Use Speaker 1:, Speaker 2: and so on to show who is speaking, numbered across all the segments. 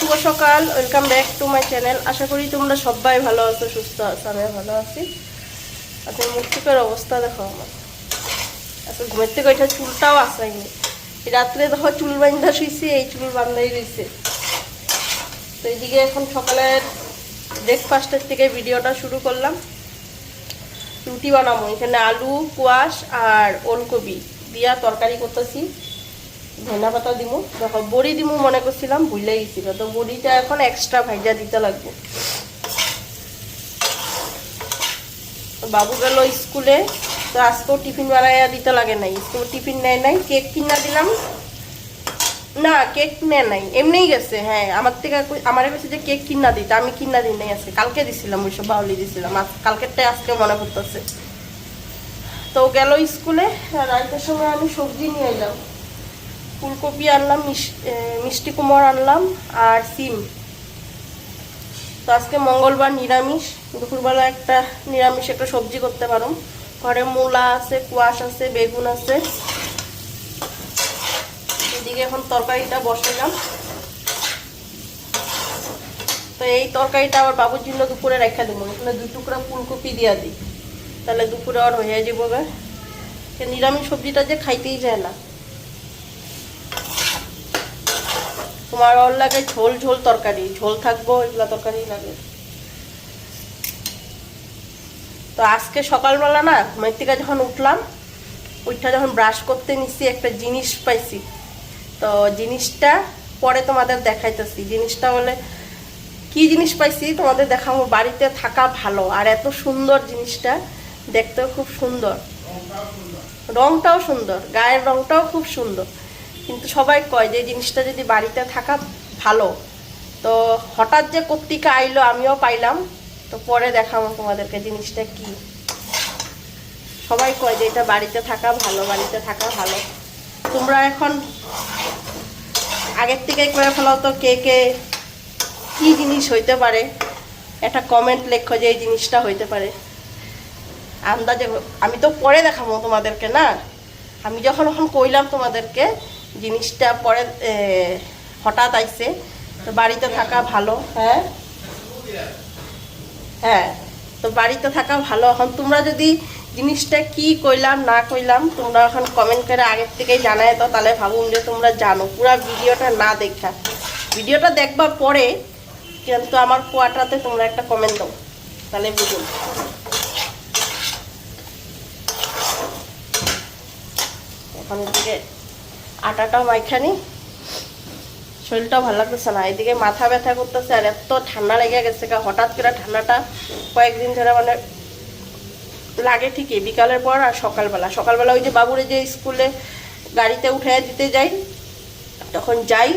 Speaker 1: শুভ সকাল welcome back to my channel আশা করি তোমরা সবাই ভালো আছো, সুস্থ আছো আমি ভালো আছি। আজকে মুক্তিকের অবস্থা দেখো আমার। আজকে ঘুমের থেকে ওইটা চুলটাও আসাইনি রাত্রে দেখো চুল বান্ধা শুইছি, এই চুল বান্ধাই রয়েছে তো এইদিকে এখন সকালের ব্রেকফাস্টের থেকে ভিডিওটা শুরু করলাম। রুটি বানাবো, এখানে আলু, কোয়াশ আর ওলকপি। দিয়া তরকারি করতেছি। ধনা পাতা দিমু। দেখো, বড়ি দিমু মনে করছিলাম, ভুলে গেছিল। তো বড়িটা এখন এক্সট্রা ভাইজা দিতে লাগবে। বাবু গেল স্কুলে, তো আজকেও টিফিন বানাইয়া দিতে লাগে নাই। স্কুল টিফিন নেয় নাই, কেক কিনা দিলাম। না, কেক নেয় নাই। এমনিই গেছে হ্যাঁ। আমার থেকে আমার কাছে যে কেক কিনা দিতে আমি কিনা দিই নাই আজকে। কালকে দিছিলাম ওইসব বাউলি দিছিলাম। কালকেরটাই আজকে মনে করতেছে তো গেল স্কুলে রাইতের সময় আমি সবজি নিয়ে এলাম। ফুলকপি আনলাম মিষ্টি কুমড় আনলাম আর সিম। তো আজকে মঙ্গলবার নিরামিষ, দুপুরবেলা একটা নিরামিষ একটা সবজি করতে পারো ঘরে মূলা আছে, কুয়াশ আছে, বেগুন আছে। এদিকে এখন তরকারিটা বসালাম তো এই তরকারিটা আবার বাবুর জন্য দুপুরে রেখে দেবো এখানে দুই টুকরা ফুলকপি দিয়া দিই। তাহলে দুপুরে আর হয়ে যাব নিরামিষ সবজিটা যে খাইতেই যায় না। তোমার ওর লাগে ঝোল ঝোল তরকারি। ঝোল থাকব, এগুলা তরকারি লাগে। তো আজকে সকালবেলা না, ঘুমের থেকে যখন উঠলাম উঠটা যখন ব্রাশ করতে নিচ্ছি একটা জিনিস পাইছি। তো জিনিসটা পরে তোমাদের দেখাইতেছি। জিনিসটা বলে কি জিনিস পাইছি, তোমাদের দেখাবো। বাড়িতে থাকা ভালো। আর এত সুন্দর জিনিসটা, দেখতেও খুব সুন্দর। রংটাও সুন্দর। গায়ের রংটাও খুব সুন্দর। কিন্তু সবাই কয় যে জিনিসটা যদি বাড়িতে থাকা ভালো। তো হঠাৎ যে কর্তিকা আইলো, আমিও পাইলাম। তো পরে দেখাবো তোমাদেরকে জিনিসটা কি। সবাই কয় যে এটা বাড়িতে থাকা ভালো, বাড়িতে থাকা ভালো। তোমরা এখন আগের থেকে করে ফেলাও তো কে কে কি জিনিস হইতে পারে। একটা কমেন্ট লেখো যে এই জিনিসটা হইতে পারে। আন্দাজে আমি তো পরে দেখাবো তোমাদেরকে না। আমি যখন এখন কইলাম তোমাদেরকে জিনিসটা পরে হঠাৎ আইছে। তো বাড়িতে থাকা ভালো হ্যাঁ? হ্যাঁ তো বাড়িতে থাকা ভালো। এখন তোমরা যদি জিনিসটা কি কইলাম, না কইলাম, তোমরা এখন কমেন্ট করে আগের থেকেই জানাই তো তাহলে ভাবুন যে তোমরা জানো। পুরো ভিডিওটা না দেখা। ভিডিওটা দেখবা পরে কিন্তু আমার কোয়াটাতে তোমরা একটা কমেন্ট দাও। তাহলে বুঝুন। এখন এদিকে আটাটাও মাইখানি। শরীরটাও ভালো লাগতেছে না। এদিকে মাথা ব্যথা করতেছে আর এত ঠান্ডা লেগে গেছে হঠাৎ করে ঠান্ডাটা কয়েকদিন ধরে মানে লাগে ঠিকই। বিকালের পর আর সকালবেলা। সকালবেলা ওই যে বাবুরে যে স্কুলে গাড়িতে উঠে দিতে যাই, তখন যাই,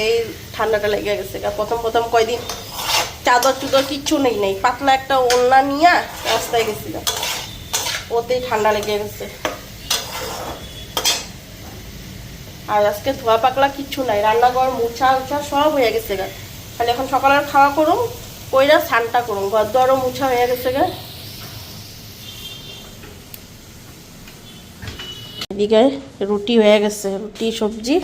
Speaker 1: এই ঠান্ডাটা লেগে গেছে প্রথম প্রথম কয়দিন চাদর চুদর কিচ্ছু নেই নেই। পাতলা একটা ওলনা নিয়ে রাস্তায় গেছিলাম ওতেই ঠান্ডা লেগে গেছে। আর আজকে ধোয়া পাকলা কিচ্ছু নাই রান্নাঘর মুছা উছা সব হয়ে গেছে গা। খালি এখন সকালের খাওয়া করুন কইরা স্নানটা করুন ঘর দরও মুছা হয়ে গেছে গা। এদিকে রুটি হয়ে গেছে রুটি সবজি।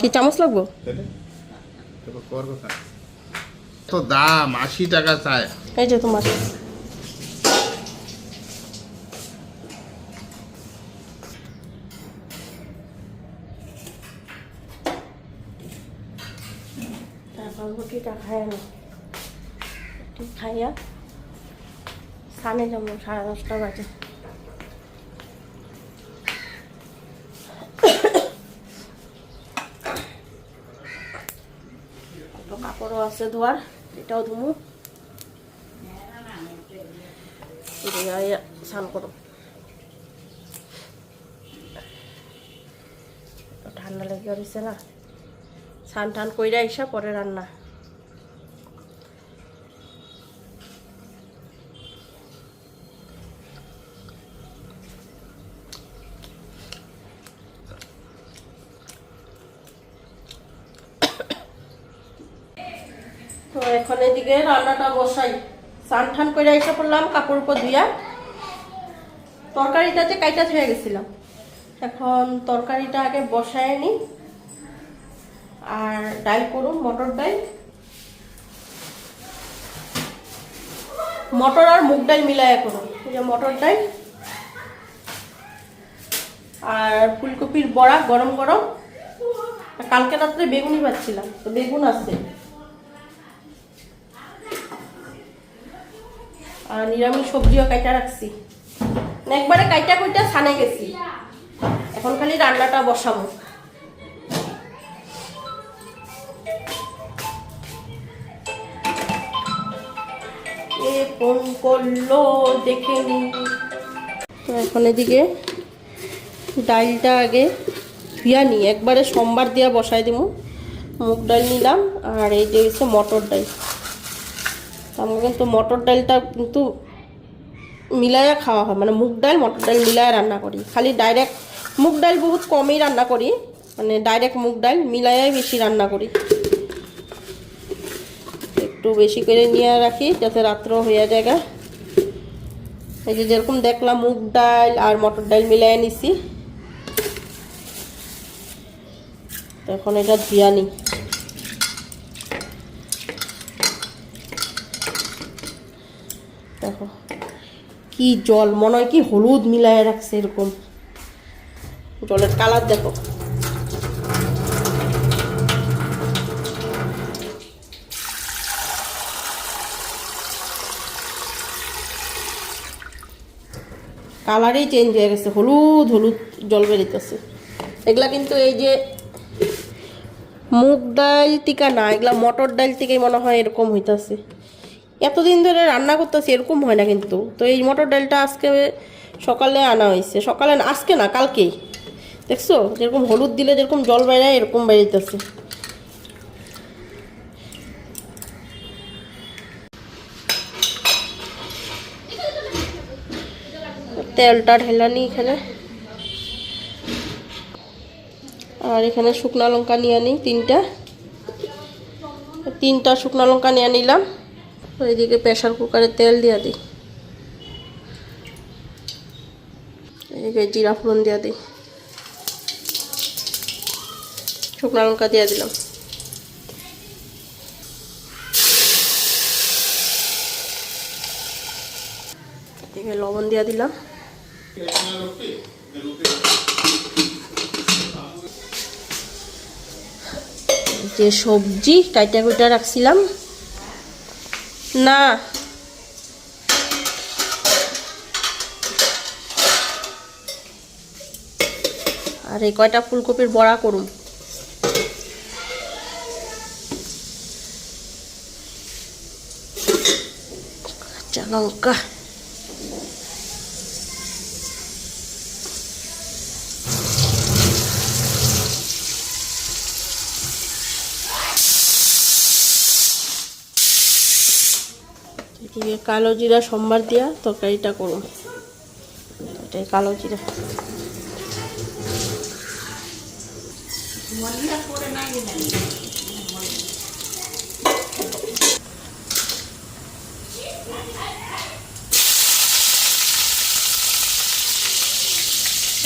Speaker 1: কি চামচ লাগবো?
Speaker 2: তো দাম আশি টাকা চায়।
Speaker 1: এই যে তোমার তারপর রুটিটা খাই না খাইয়া সানে যাব, সাড়ে দশটা বাজে। কাপড়ও আছে ধোয়ার, এটাও ধুমু। স্নান করো। ঠান্ডা লেগে রয়েছে না। স্নান টান কইরা এসা পরে রান্না। এখন এদিকে রান্নাটা বসাই। স্নান টান করে এসে পড়লাম, কাপড় উপর ধুইয়া। তরকারিটাতে কাইটা হয়ে গেছিলাম। এখন তরকারিটা আগে বসায় নি। আর ডাল করুন মটর ডাল। মটর আর মুগ ডাল মিলায় করুন এই যে মটর ডাল। আর ফুলকপির বড়া গরম গরম। কালকে রাত্রে বেগুনই পাচ্ছিলাম তো বেগুন আছে। আর নিরামিষ সবজিও কাইটা রাখছি। একবারে কাইটা কইটা ছানে গেছি। এখন খালি রান্নাটা বসাবো। ফোন করল দেখে নি। তো এখন এদিকে ডালটা আগে ধুয়া নি। একবারে সোমবার দিয়া বসাই দিব মুগ ডাল নিলাম, আর এই যে হচ্ছে মটর ডাল। আমরা কিন্তু মটর ডালটা কিন্তু মিলায়া খাওয়া হয়। মানে মুগ ডাল, মটর ডাল মিলায়া রান্না করি। খালি ডাইরেক্ট মুগ ডাল বহুত কমই রান্না করি। মানে ডাইরেক্ট মুগ ডাল মিলাইয়াই বেশি রান্না করি। একটু বেশি করে নিয়ে রাখি যাতে রাত্র হয়ে যায়গা এই যে যেরকম দেখলাম মুগ ডাল আর মটর ডাল মিলাই নিছি। তো এখন এটা ধুয়া নিই দেখো কি জল, মনে হয় কি হলুদ মিলায় রাখছে এরকম। জলের কালার দেখো। কালারই চেঞ্জ হয়ে গেছে, হলুদ হলুদ জল বেরিতেছে। এগুলা কিন্তু এই যে মুগ ডাল টিকা না, এগুলা মটর ডাল থেকেই মনে হয় এরকম হইতাছে। এতদিন ধরে রান্না করতেছি, এরকম হয় না কিন্তু। তো এই মটর ডালটা আজকে সকালে আনা হয়েছে। সকালে আজকে না, কালকেই। দেখছ? যেরকম হলুদ দিলে যেরকম জল বেড়ায়, এরকম বেরিতেছে তেলটা ঢেলানি এখানে। আর এখানে শুকনো লঙ্কা নিয়ে আনি তিনটা। তিনটা শুকনো লঙ্কা নিয়ে নিলাম। ওইদিকে প্রেশার কুকারে তেল দিয়ে দিই। এদিকে জিরা ফোড়ন দিয়ে দিই। শুকনা লঙ্কা দিয়ে দিলাম। এদিকে লবণ দিয়ে দিলাম। যে সবজি কাইটা কুইটা রাখছিলাম না। আর এই কয়টা ফুলকপির বড়া করুন। কাঁচা লঙ্কা। এদিকে কালো জিরা সোমবার দিয়া তরকারিটা করুন এটাই কালো জিরা।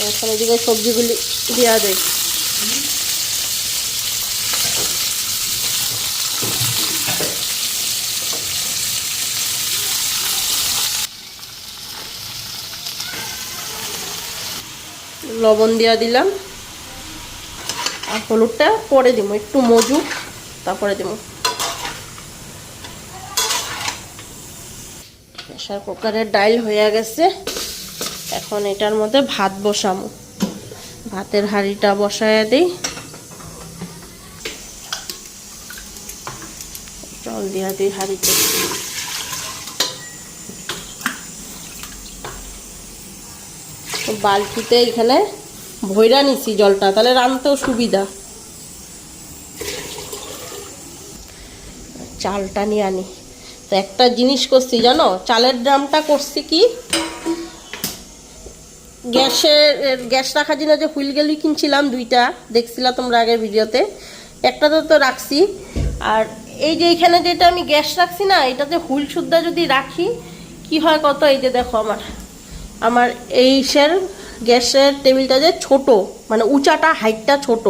Speaker 1: এখন এদিকে সবজিগুলি দেওয়া যায় লবণ দিয়া দিলাম। আর হলুদটা পরে দিব, একটু মজু তারপরে দিব। প্রেশার কুকারের ডাইল হয়ে গেছে। এখন এটার মধ্যে ভাত বসামো ভাতের হাঁড়িটা বসায় দিই। জল দিয়া দিই হাঁড়িতে। বালতিতে এখানে ভৈরা নিছি জলটা, তাহলে রানতেও সুবিধা। চালটা নিয়ে আনি। তো একটা জিনিস করছি, জানো? চালের ড্রামটা করছি কি? গ্যাসের, গ্যাস রাখার জন্য যে হুইল গেলি কিনছিলাম দুইটা, দেখছিলা তোমরা আগের ভিডিওতে? একটাতে তো রাখছি। আর এই যে এখানে যেটা আমি গ্যাস রাখছি না, এটাতে হুইল সুদ্ধা যদি রাখি, কি হয় কত? এই যে দেখো আমার। আমার এইসের গ্যাসের টেবিলটা যে ছোট মানে উঁচাটা, হাইটটা ছোট।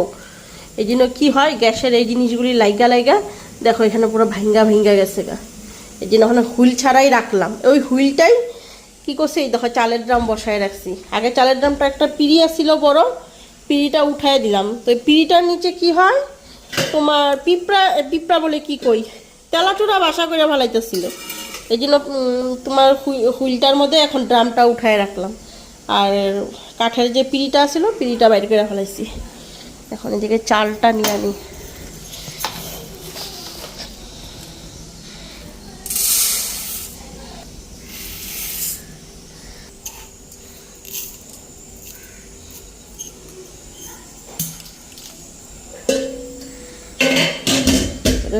Speaker 1: এই জন্য কী হয়, গ্যাসের এই জিনিসগুলি লাইগা লাইগা, দেখো এখানে পুরো ভাঙ্গা ভাঙ্গা গেছে গা। এই জন্য ওখানে হুইল ছাড়াই রাখলাম। ওই হুইলটাই কি করছি, এই দেখো চালের ড্রাম বসায় রাখছি। আগে চালের ড্রামটা একটা পিড়ি ছিল বড়, পিড়িটা উঠায় দিলাম। তো এই পিড়িটার নিচে কি হয়, তোমার পিঁপড়া পিঁপড়া বলে কি কই? তেলাচুরা বাসা করে ভালাইতেছিল এই জন্য তোমার হুই- হুইলটার মধ্যে এখন ড্রামটা উঠায় রাখলাম। আর কাঠের যে পিড়িটা ছিল পিড়িটা বাইরে করে ফেলাইছি। এখন এদিকে চালটা নিয়ে আনি।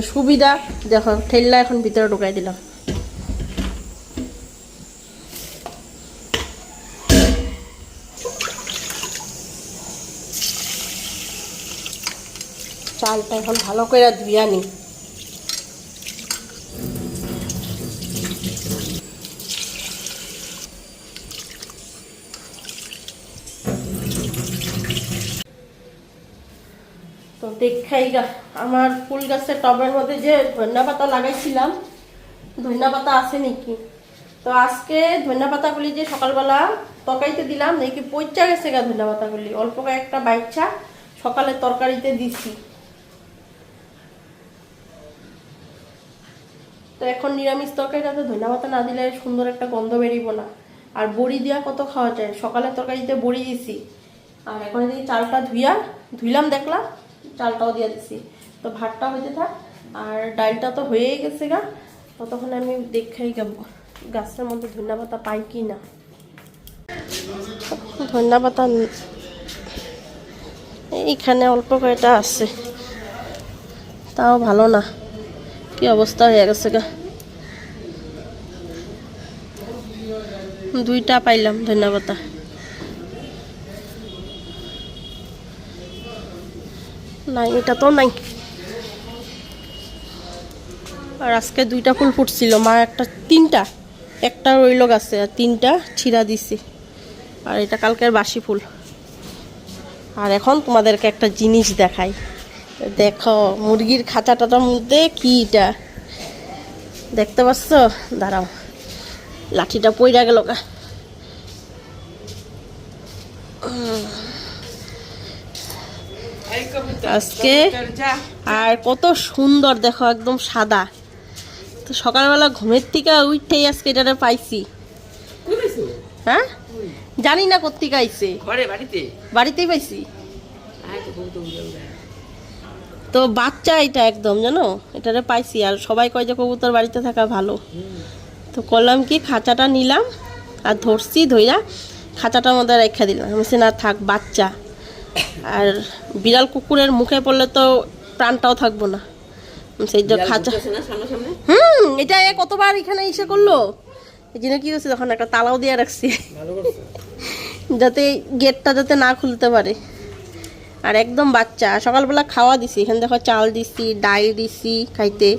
Speaker 1: সুবিধা, দেখো, ঠেল্লা এখন ভিতরে ঢুকাই দিলাম। চালটা এখন ভালো করে ধুইয়া নি। তো দেখাই আমার ফুল গাছের টবের মধ্যে যে ধনিয়া পাতা লাগাইছিলাম, ধনিয়া পাতা আছে নাকি? তো আজকে ধনিয়া পাতাগুলি যে সকালবেলা তরকারিতে দিলাম, নাকি পচা গেছে গা ধনিয়া পাতাগুলি? অল্প কয়েকটা বাইচ্ছা সকালে তরকারিতে দিছি। তো এখন নিরামিষ তরকারিটাতে ধনিয়া পাতা না দিলে সুন্দর একটা গন্ধ বেরিব না। আর বড়ি দিয়া কত খাওয়া যায়? সকালে তরকারিতে বড়ি দিছি। আর এখন এদিকে চালটা ধুইয়া ধুইলাম, দেখলাম, চালটাও দিয়ে দিছি। তো ভাতটা হইতে থাক, আর ডালটা তো হয়েই গেছে গা। ততক্ষণ আমি দেখাই গাছের মধ্যে ধনিয়া পাতা পাই কি না। ধনিয়া পাতা এইখানে অল্প কয়টা আছে। তাও ভালো না। কি অবস্থা হয়ে গেছে গা? দুইটা পাইলাম, ধন্যবাদ। নাই, এটা তো নাই। আর আজকে দুইটা ফুল ফুটছিল, মা একটা তিনটা, একটা রইল গাছে, আর তিনটা ছিঁড়া দিছি। আর এটা কালকের বাসি ফুল। আর এখন তোমাদেরকে একটা জিনিস দেখাই। দেখো মুরগির খাঁচাটাটার মধ্যে কি এটা। দেখতে পাচ্ছ? দাঁড়াও লাঠিটা পইরা গেল গা। আজকে আর কত সুন্দর দেখো একদম সাদা। তো সকালবেলা ঘুমের থেকে উঠতেই আজকে এটা পাইছি। হ্যাঁ? জানি না কোথেকে আইছে।
Speaker 3: বাড়িতে?
Speaker 1: বাড়িতেই পাইছি।
Speaker 3: তো
Speaker 1: বাচ্চা এটা একদম জানো? এটারে পাইছি। আর সবাই কয় যে কবুতর বাড়িতে থাকা ভালো। তো করলাম কি খাঁচাটা নিলাম আর ধরছি ধইরা খাঁচাটার মধ্যে রেখে দিলাম। আমি না থাক বাচ্চা। আর বিড়াল কুকুরের মুখে পড়লে তো প্রাণটাও থাকব না। সেই যে খাঁচা? হুম এটা এ কতবার এখানে এসে করল? এই জন্য কি করছি তখন একটা তালাও দিয়ে রাখছি। যাতে গেটটা যাতে না খুলতে পারে। আর একদম বাচ্চা। সকালবেলা খাওয়া দিছি। এখানে দেখো চাল দিছি ডাল দিছি খাইতে।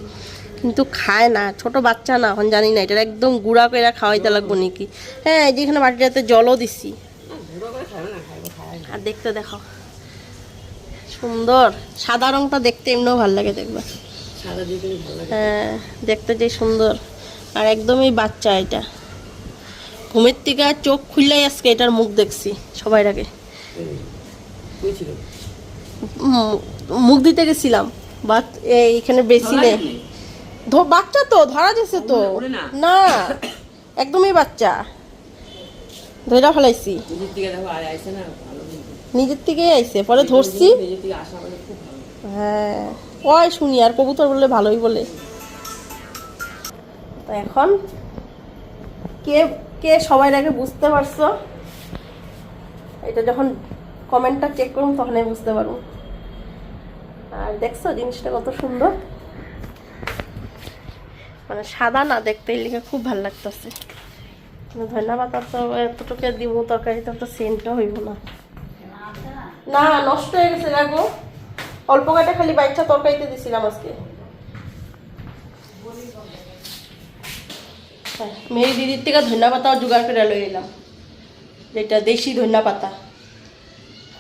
Speaker 1: কিন্তু খায় না। ছোট বাচ্চা না এখন জানি না। এটার একদম গুঁড়া করে খাওয়াইতে লাগবো নাকি? হ্যাঁ এই যে এখানে বাটিটাতে জলও দিছি। আর দেখতে দেখো। সুন্দর। সাদা রংটা দেখতে এমনিও ভালো লাগে দেখবা। হ্যাঁ দেখতে যে সুন্দর। আর একদমই বাচ্চা এটা। ঘুমের থেকে চোখ খুললেই আজকে এটার মুখ দেখছি সবাই আগে। মুখ দিতে গেছিলাম বাট এইখানে বেশি নেই বাচ্চা তো ধরা গেছে তো।
Speaker 3: না।
Speaker 1: একদমই বাচ্চা। ধরা ফেলাইছি।
Speaker 3: নিজের আয় আইছে ভালো কিন্তু।
Speaker 1: নিজের থেকেই আইছে পরে ধরছি।
Speaker 3: মানে।
Speaker 1: হ্যাঁ। ওই শুনি আর কবুতর বললে ভালোই বলে। তো এখন কে কে সবাই আগে বুঝতে পারছ? এটা যখন কমেন্টটা চেক করুন তখনই বুঝতে পারব। আর দেখছ জিনিসটা কত সুন্দর। মানে সাদা না দেখতে লিখে খুব ভালো লাগতেছে। ধন্যবাদ তো এতটুকু দিব তরকারিতে তো সেন্টও হইব না। না নষ্ট হয়ে গেছে দেখো। অল্প কয়টা খালি বাইকটা তরকারিতে দিছিলাম আজকে। হ্যাঁ, মেরি দিদির থেকে ধন্যবাদ জোগাড় করে লই এলাম। যেটা দেশি ধনিয়া পাতা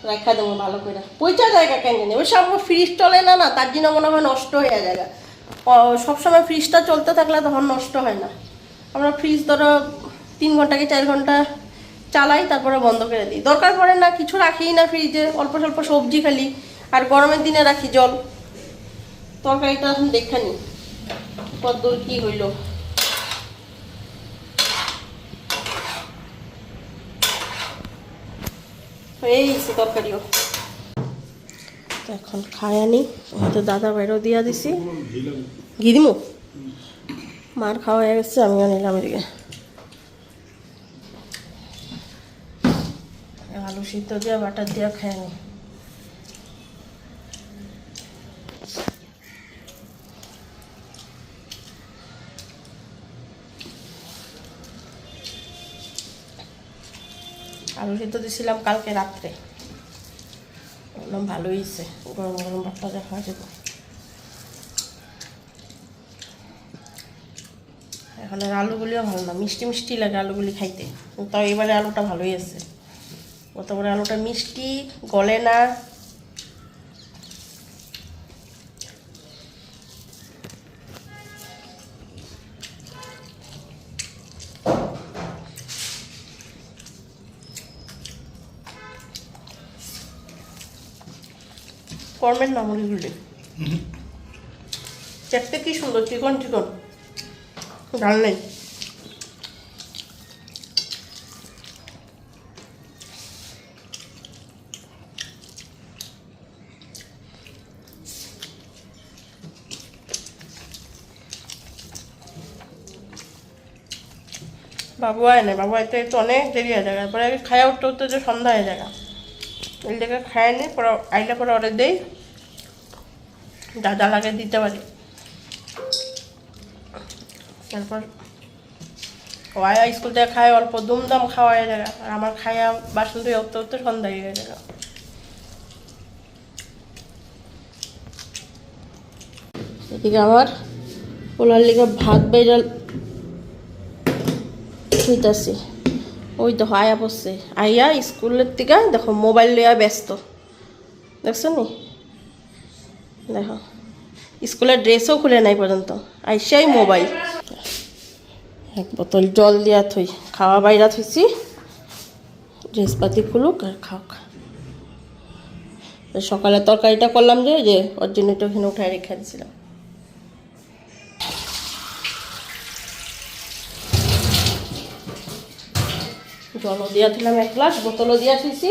Speaker 1: রাখা দেবো ভালো করে। পয়সা জায়গা কেন জানি? ওই সব ফ্রিজ চলে না না, তার জন্য মনে হয় নষ্ট হয়ে ও- সবসময় ফ্রিজটা চলতে থাকলে তখন নষ্ট হয় না। আমরা ফ্রিজ ধরো তিন ঘণ্টা কি চার ঘণ্টা চালাই, তারপরে বন্ধ করে দিই। দরকার পড়ে না, কিছু রাখিই না ফ্রিজে অল্প স্বল্প সবজি খালি, আর গরমের দিনে রাখি জল। তরকারিটা এখন দেখা নি। কদ্দূর কী হইল? গেছে তরকারিও তো এখন খাই আনি হয়তো দাদা বাইরেও দিয়া দিছি। ঘি মার খাওয়া হয়ে গেছে, আমিও নিলাম এদিকে। আলু সিদ্ধ দিয়া, বাটার দিয়া আমি আলু সিদ্ধ দিয়েছিলাম কালকে রাত্রে। বললাম ভালোই হয়েছে গরম গরম ভাতটা দেখা যাবে। এখন আর আলুগুলিও ভালো না, মিষ্টি মিষ্টি লাগে আলুগুলি খাইতে। তাও এবারে আলুটা ভালোই আছে। গতবারে আলুটা মিষ্টি, গলে না। কর্মের নামগুলি দেখতে কি সুন্দর, চিকন চিকন। ডাল নেই। বাবু আয় না বাবু আইতে একটু অনেক দেরি হয়ে যায়। তারপরে খায়া উঠতে উঠতে যে সন্ধ্যা হয়ে যায়। এই জায়গায় খায় নি, পরে আইলে পরে অর্ডার দেই। যা লাগে দিতে পারি। তারপর ও আয়া স্কুল থেকে খায়, অল্প দুমদাম খাওয়া হয়ে আর আমার খাইয়া বাসন ধুয়ে উঠতে উঠতে সন্ধ্যা হয়ে যায় এদিকে আমার ওলার লিগে ভাত বেড়াল শুইতাছি। ওই দেখো আয়া পড়ছে আইয়া স্কুলের থেকে দেখো মোবাইল লইয়া ব্যস্ত। দেখছ নি? দেখো। স্কুলের ড্রেসও খুলে নাই পর্যন্ত। আইসাই মোবাইল এক বোতল জল দিয়া থই। খাওয়া বাইরা থইছি। ড্রেস পাতি খুলুক আর খাওক। সকালে তরকারিটা করলাম যে যে ওর জন্য একটু ওখানে উঠায় রেখে দিয়েছিলাম জলও দিয়া দিলাম এক গ্লাস, বোতলও দিয়া থইছি।